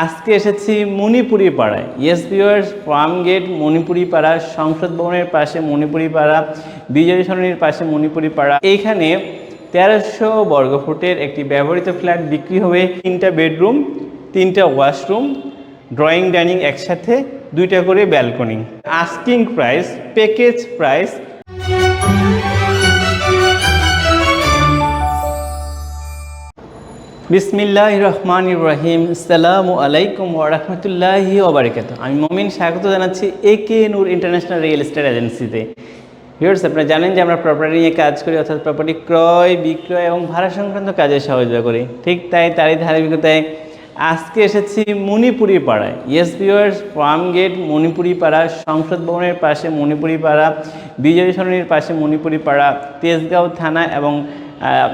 আজকে এসেছি মণিপুরি পাড়ায় yes farm gate Manipuri Para সংসদ ভবনের পাশে মণিপুরি পাড়া বিজয় সরণির পাশে মণিপুরি পাড়া এইখানে তেরোশো বর্গফুটের একটি ব্যবহৃত ফ্ল্যাট বিক্রি হবে তিনটা বেডরুম, তিনটা ওয়াশরুম, ড্রয়িং, ডাইনিং একসাথে, দুইটা করে balcony. Asking price package price বিসমিল্লাহ রহমান রহিম আসসালামু আলাইকুম ওরহমতুল্লাহি ওবরাকাত আমি মমিন, স্বাগত জানাচ্ছি A K Noor international real estate এজেন্সিতে ভিউয়ার্স আপনারা জানেন যে আমরা প্রপার্টি নিয়ে কাজ করি, অর্থাৎ প্রপার্টি ক্রয়, বিক্রয় এবং ভাড়া সংক্রান্ত কাজে সহযোগিতা করি। ঠিক তাই তারই ধারাবাহিকতায় আজকে এসেছি মণিপুরি পাড়ায় yes viewers farm gate Manipuri Para সংসদ ভবনের পাশে মণিপুরি পাড়া বিজয় সরণির পাশে মণিপুরি পাড়া তেজগাঁও থানা এবং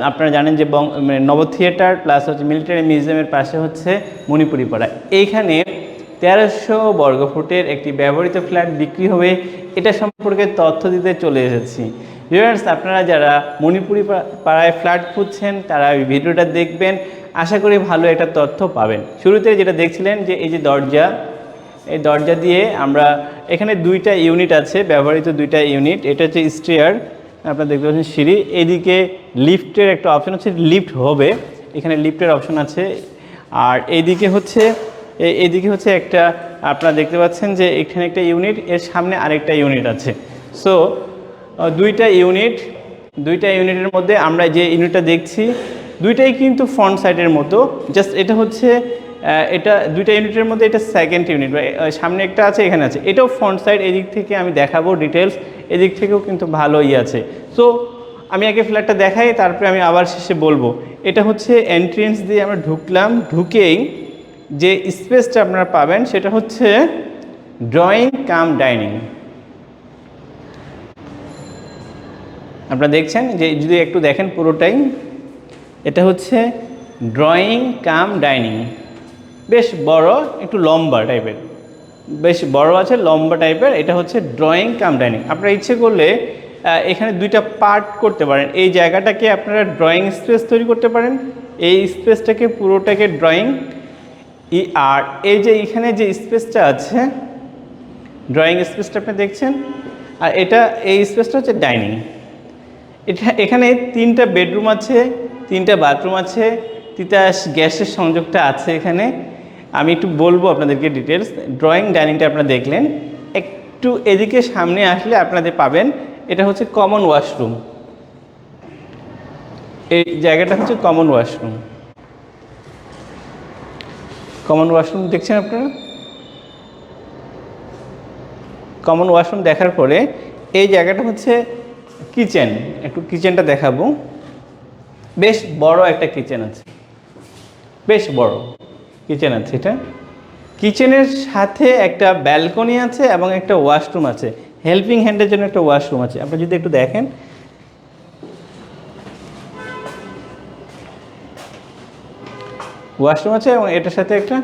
আপনারা জানেন যে মানে নব থিয়েটার প্লাস হচ্ছে মিলিটারি মিউজিয়ামের পাশে হচ্ছে মণিপুরি পাড়া এইখানে তেরোশো বর্গফুটের একটি ব্যবহৃত ফ্ল্যাট বিক্রি হবে। এটা সম্পর্কে তথ্য দিতে চলে এসেছি। ভিউয়ার্স আপনারা যারা মণিপুরি পাড়ায় ফ্ল্যাট খুঁজছেন, তারা ওই ভিডিওটা দেখবেন। আশা করি ভালো একটা তথ্য পাবেন। শুরুতে যেটা দেখছিলেন যে এই যে দরজা, এই দরজা দিয়ে আমরা এখানে দুইটা ইউনিট আছে, ব্যবহৃত দুইটা ইউনিট এটা হচ্ছে স্টেয়ার আপনারা দেখতে পাচ্ছেন সিঁড়ি। এদিকে লিফটের একটা অপশন হচ্ছে লিফট হবে। এখানে লিফটের অপশন আছে। আর এইদিকে হচ্ছে, এ- এইদিকে হচ্ছে একটা, আপনারা দেখতে পাচ্ছেন যে এখানে একটা ইউনিট এর সামনে আরেকটা ইউনিট আছে। সো দুইটা ইউনিট দুইটা ইউনিটের মধ্যে আমরা যে ইউনিটটা দেখছি, দুইটাই কিন্তু ফ্রন্ট সাইডের মতো। জাস্ট এটা হচ্ছে এটা দুইটা ইউনিটের মধ্যে এটা সেকেন্ড ইউনিট বা সামনে একটা আছে, এখানে আছে। এটাও ফ্রন্ট সাইড এদিক থেকে আমি দেখাবো ডিটেলস এদিক থেকেও কিন্তু ভালোই আছে। সো আমি আগে ফ্ল্যাটটা দেখাই, তারপরে আমি আবার শেষে বলব। এটা হচ্ছে এন্ট্রেন্স দিয়ে আমরা ঢুকলাম, ঢুকেই যে স্পেসটা আপনারা পাবেন, সেটা হচ্ছে ড্রয়িং কাম ডাইনিং আপনারা দেখছেন যে যদি একটু দেখেন পুরোটাই, এটা হচ্ছে ড্রয়িং কাম ডাইনিং বেশ বড়, একটু লম্বা টাইপের বেশ বড় আছে, লম্বা টাইপের এটা হচ্ছে ড্রয়িং কাম ডাইনিং আপনারা ইচ্ছে করলে এখানে দুইটা পার্ট করতে পারেন। এই জায়গাটাকে আপনারা ড্রয়িং স্পেস তৈরি করতে পারেন। এই স্পেসটাকে পুরোটাকে ড্রয়িং ই, আর এই যে এখানে যে স্পেসটা আছে ড্রয়িং স্পেসটা আপনি দেখছেন, আর এটা, এই স্পেসটা হচ্ছে ডাইনিং এটা, এখানে তিনটা বেডরুম আছে, তিনটা বাথরুম আছে, তিতাস গ্যাসের সংযোগটা আছে এখানে। আমি একটু বলব আপনাদেরকে ডিটেলস ড্রয়িং ডাইনিংটা আপনারা দেখলেন। একটু এদিকে সামনে আসলে আপনাদের পাবেন, এটা হচ্ছে কমন ওয়াশরুম এই জায়গাটা হচ্ছে কমন ওয়াশরুম কমন ওয়াশরুম দেখছেন আপনারা? কমন ওয়াশরুম দেখার পরে এই জায়গাটা হচ্ছে কিচেন একটু কিচেনটা দেখাবো। বেশ বড় একটা কিচেন আছে। বেশ বড়। কিচেন আছে এটা? কিচেনের সাথে একটা ব্যালকনি আছে এবং একটা ওয়াশরুম আছে। হেল্পিং হ্যান্ডের জন্য একটা ওয়াশরুম আছে। আপনি যদি একটু দেখেন। ওয়াশরুম আছে এবং এটার সাথে একটা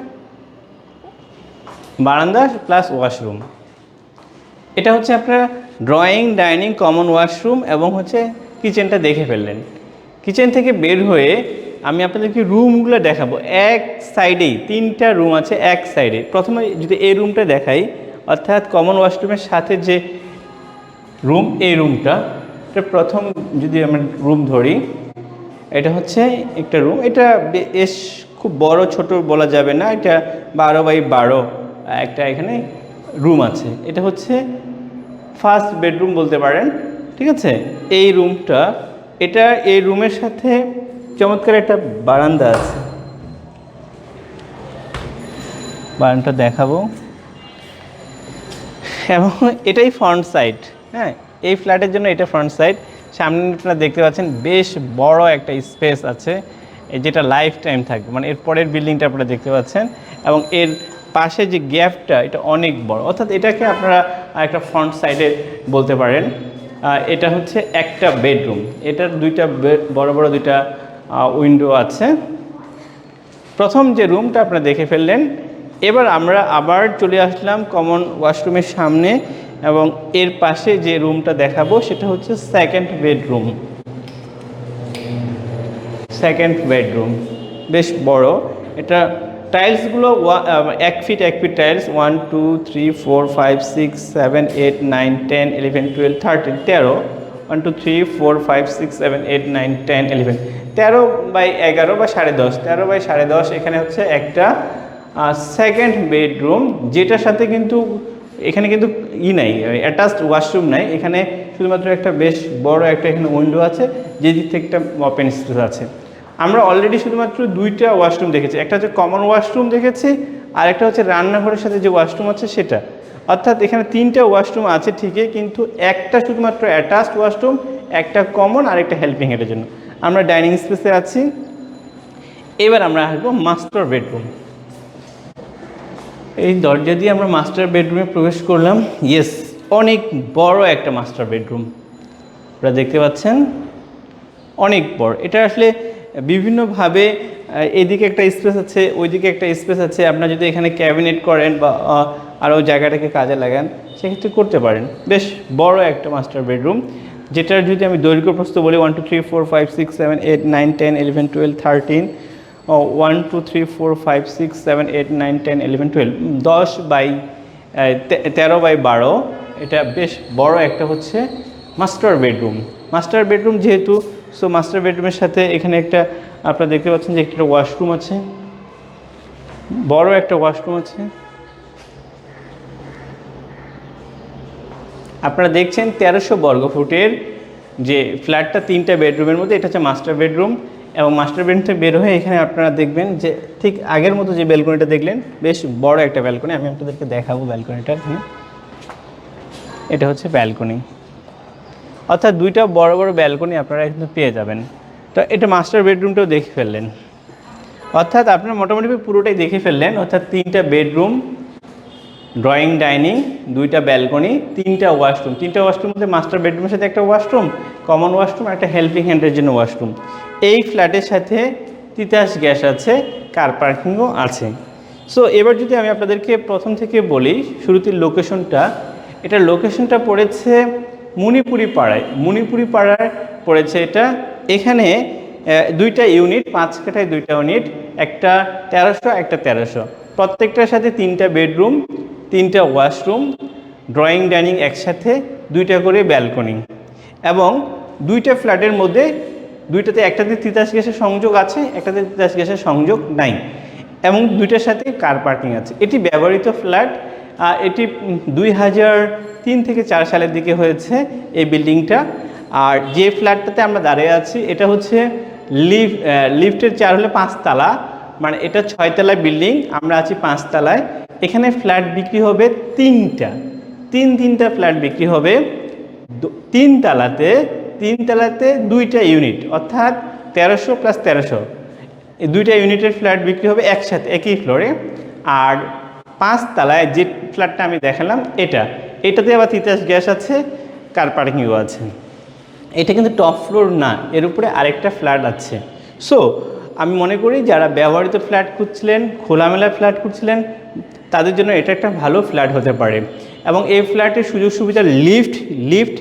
বারান্দা প্লাস ওয়াশরুম এটা হচ্ছে আপনার ড্রয়িং ডাইনিং কমন ওয়াশরুম এবং হচ্ছে কিচেনটা দেখে ফেললেন। কিচেন থেকে বের হয়ে আমি আপনাদেরকে রুমগুলো দেখাবো। এক সাইডেই তিনটা রুম আছে, এক সাইডে প্রথমে যদি এই রুমটা দেখাই, অর্থাৎ কমন ওয়াশরুমের সাথে যে রুম এই রুমটা এটা প্রথম যদি আমরা রুম ধরি, এটা হচ্ছে একটা রুম এটা বেশ খুব বড়, ছোট বলা যাবে না। এটা বারো বাই বারো, একটা এখানে রুম আছে। এটা হচ্ছে ফার্স্ট বেডরুম বলতে পারেন, ঠিক আছে? এই রুমটা এটা এই রুমের সাথে চমৎকার একটা বারান্দা আছে। বারান্দা দেখাবো। এবং এটাই ফ্রন্ট সাইড হ্যাঁ? এই ফ্ল্যাটের জন্য এটা ফ্রন্ট সাইড সামনে আপনারা দেখতে পাচ্ছেন বেশ বড় একটা স্পেস আছে যেটা লাইফ টাইম থাকবে। মানে এর পরের বিল্ডিংটা আপনারা দেখতে পাচ্ছেন। এবং এর পাশে যে গ্যাপটা এটা অনেক বড়। অর্থাৎ এটাকে আপনারা একটা ফ্রন্ট সাইডে বলতে পারেন। এটা হচ্ছে একটা বেডরুম এটার দুইটা বড় বড় দুইটা উইন্ডো আছে। প্রথম যে রুমটা আপনারা দেখে ফেললেন, এবার আমরা আবার চলে আসলাম কমন ওয়াশরুমের সামনে এবং এর পাশে যে রুমটা দেখাবো সেটা হচ্ছে সেকেন্ড বেডরুম সেকেন্ড বেডরুম বেশ বড়। এটা টাইলসগুলো এক ফিট এক feet tiles one two three four five six seven eight nine ten eleven twelve thirteen তেরো। One two three four five six seven eight nine ten eleven তেরো by এগারো বা সাড়ে দশ, তেরো বাই সাড়ে দশ এখানে হচ্ছে একটা সেকেন্ড বেডরুম যেটার সাথে কিন্তু এখানে কিন্তু ই নাই অ্যাটাচড ওয়াশরুম নাই, এখানে শুধুমাত্র একটা বেশ বড় একটা এখানে উইন্ডো আছে, যে দিক থেকে একটা ওপেন স্পেস আছে। আমরা অলরেডি শুধুমাত্র দুইটা ওয়াশরুম দেখেছি, একটা হচ্ছে কমন ওয়াশরুম দেখেছি, আর একটা হচ্ছে রান্নাঘরের সাথে যে ওয়াশরুম আছে সেটা। অর্থাৎ এখানে তিনটা ওয়াশরুম আছে ঠিকই, কিন্তু একটা শুধুমাত্র অ্যাটাচড ওয়াশরুম একটা কমন আর একটা হেল্পিং এর জন্য। আমরা ডাইনিং স্পেসে আছি। এবার আমরা আসব মাস্টার বেডরুম। এই দরজা দিয়ে আমরা মাস্টার বেডরুমে প্রবেশ করলাম। ইয়েস, অনেক বড় একটা মাস্টার বেডরুম। আপনারা দেখতে পাচ্ছেন, অনেক বড়। এটা আসলে বিভিন্নভাবে এদিকে একটা স্পেস আছে, ওইদিকে একটা স্পেস আছে। আপনার যদি এখানে ক্যাবিনেট করেন বা আরও জায়গাটাকে কাজে লাগান, সেক্ষেত্রে করতে পারেন। বেশ বড় একটা মাস্টার বেডরুম। যেটার যদি আমি দৈর্ঘ্য প্রস্তুত বলি one two three four five six seven eight nine ten eleven twelve thirteen one two three four five six seven eight nine ten eleven twelve দশ বাই তেরো বাই বারো, এটা বেশ বড় একটা হচ্ছে মাস্টার বেডরুম মাস্টার বেডরুম যেহেতু so master বেডরুমের সাথে এখানে একটা, আপনারা দেখতে পাচ্ছেন যে একটা ওয়াশরুম আছে। বড় একটা ওয়াশরুম আছে। আপনারা দেখছেন তেরোশো বর্গফুটের যে ফ্ল্যাটটা তিনটা বেডরুমের মধ্যে, এটা হচ্ছে মাস্টার বেডরুম এবং মাস্টার বেডরুম থেকে বের হয়ে এখানে আপনারা দেখবেন যে ঠিক আগের মতো যে ব্যালকনিটা দেখলেন, বেশ বড় একটা ব্যালকনি। আমি আপনাদেরকে দেখাবো ব্যালকনিটা এটা হচ্ছে ব্যালকনি। অর্থাৎ দুইটা বড় বড় ব্যালকনি আপনারা কিন্তু পেয়ে যাবেন। তো এটা মাস্টার বেডরুমটাও দেখে ফেললেন। অর্থাৎ আপনারা মোটামুটি পুরোটাই দেখে ফেললেন। অর্থাৎ তিনটা বেডরুম ড্রয়িং, ডাইনিং, দুইটা ব্যালকনি, তিনটা ওয়াশরুম। তিনটা ওয়াশরুম মধ্যে মাস্টার বেডরুমের সাথে একটা ওয়াশরুম, কমন ওয়াশরুম একটা হেল্পিং হ্যান্ডের জন্য ওয়াশরুম। এই ফ্ল্যাটের সাথে তিতাস গ্যাস আছে কার পার্কিংও আছে। সো এবার যদি আমি আপনাদেরকে প্রথম থেকে বলি শুরুতে লোকেশনটা এটার লোকেশনটা পড়েছে মণিপুরি পাড়ায়। মণিপুরি পাড়ায় পড়েছে এটা। এখানে দুইটা ইউনিট পাঁচ কাঠায় দুইটা ইউনিট একটা তেরোশো একটা তেরোশো। প্রত্যেকটার সাথে তিনটা বেডরুম তিনটা ওয়াশরুম, ড্রয়িং, ডাইনিং একসাথে দুইটা করে ব্যালকনি এবং দুইটা ফ্ল্যাটের মধ্যে দুইটাতে একটাতে তিতাস গ্যাসের সংযোগ আছে, একটাতে তিতাস গ্যাসের সংযোগ নাই এবং দুইটার সাথে কার পার্কিং আছে। এটি ব্যবহৃত ফ্ল্যাট এটি দুই হাজার তিন থেকে চার সালের দিকে হয়েছে এই বিল্ডিংটা। আর যে ফ্ল্যাটটাতে আমরা দাঁড়িয়ে আছি, এটা হচ্ছে লিফট লিফটের চার হলে পাঁচতলা মানে এটা ছয়তলা বিল্ডিং, আমরা আছি পাঁচতলায়। এখানে ফ্ল্যাট বিক্রি হবে তিনটা। তিন তিনটা ফ্ল্যাট বিক্রি হবে তিন তালাতে তিন তালাতে দুইটা ইউনিট, অর্থাৎ তেরোশো প্লাস তেরোশো। দুইটা ইউনিটের ফ্ল্যাট বিক্রি হবে একসাথে, একই ফ্লোরে। আর পাঁচ তালায় যে ফ্ল্যাটটা আমি দেখালাম, এটা। এটাতে আবার তিতাস গ্যাস আছে, কার পার্কিংও আছে। এটা কিন্তু টপ ফ্লোর না, এর উপরে আরেকটা ফ্ল্যাট আছে। সো আমি মনে করি যারা ব্যবহৃত ফ্ল্যাট খুঁজছিলেন, খোলামেলা ফ্ল্যাট খুঁজছিলেন তাদের জন্য এটা একটা ভালো ফ্ল্যাট হতে পারে। এবং এই ফ্ল্যাটের সুযোগ সুবিধা লিফট লিফট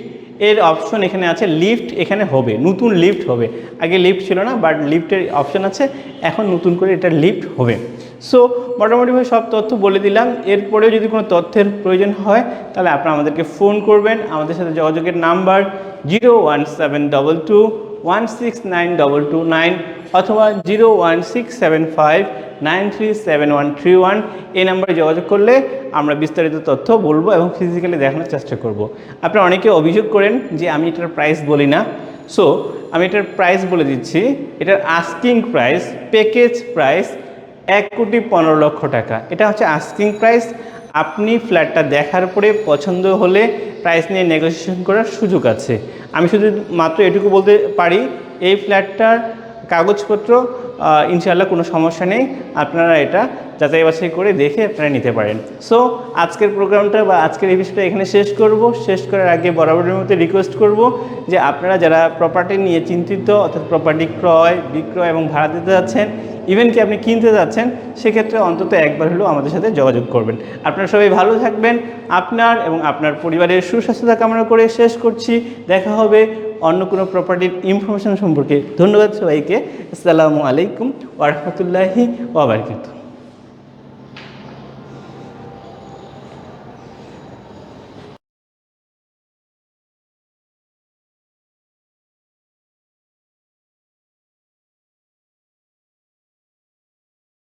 এর অপশন এখানে আছে, লিফট এখানে হবে, নতুন লিফট হবে। আগে লিফট ছিল না, বাট লিফটের অপশন আছে, এখন নতুন করে এটা লিফট হবে। সো মোটামুটিভাবে সব তথ্য বলে দিলাম। এরপরেও যদি কোনো তথ্যের প্রয়োজন হয়, তাহলে আপনারা আমাদেরকে ফোন করবেন। আমাদের সাথে যোগাযোগের number zero one seven double two one six nine double two nine অথবা zero one six seven five nine three seven one three one এই নাম্বারে যোগাযোগ করলে আমরা বিস্তারিত তথ্য বলব এবং ফিজিক্যালি দেখানোর চেষ্টা করব। আপনারা অনেকে অভিযোগ করেন যে আমি এটার প্রাইস বলি না। সো আমি এটার প্রাইস বলে দিচ্ছি। এটার আস্কিং প্রাইস প্যাকেজ প্রাইস এক কোটি পনেরো লক্ষ টাকা। এটা হচ্ছে আস্কিং প্রাইস আপনি ফ্ল্যাটটা দেখার পরে পছন্দ হলে প্রাইস নিয়ে নেগোসিয়েশন করার সুযোগ আছে। আমি শুধু মাত্র এটুকু বলতে পারি এই ফ্ল্যাটটার কাগজপত্র আহ, ইনশাআল্লাহ কোনো সমস্যা নেই। আপনারা এটা যাচাই বাছাই করে দেখে আপনারা নিতে পারেন। সো আজকের প্রোগ্রামটা বা আজকের এই বিষয়টা এখানে শেষ করব। শেষ করার আগে বরাবরের মতো রিকোয়েস্ট করব যে আপনারা যারা প্রপার্টি নিয়ে চিন্তিত অর্থাৎ প্রপার্টি ক্রয় বিক্রয় এবং ভাড়া দিতে যাচ্ছেন ইভেন কি আপনি কিনতে যাচ্ছেন সেক্ষেত্রে অন্তত একবার হলেও আমাদের সাথে যোগাযোগ করবেন। আপনারা সবাই ভালো থাকবেন। আপনার এবং আপনার পরিবারের সুস্বাস্থ্যতা কামনা করে শেষ করছি। দেখা হবে অন্য কোনো প্রপার্টির ইনফরমেশন সম্পর্কে ধন্যবাদ সবাইকে। আসসালামু আলাইকুম ওরহমতুল্লাহি ওবরকাতুহ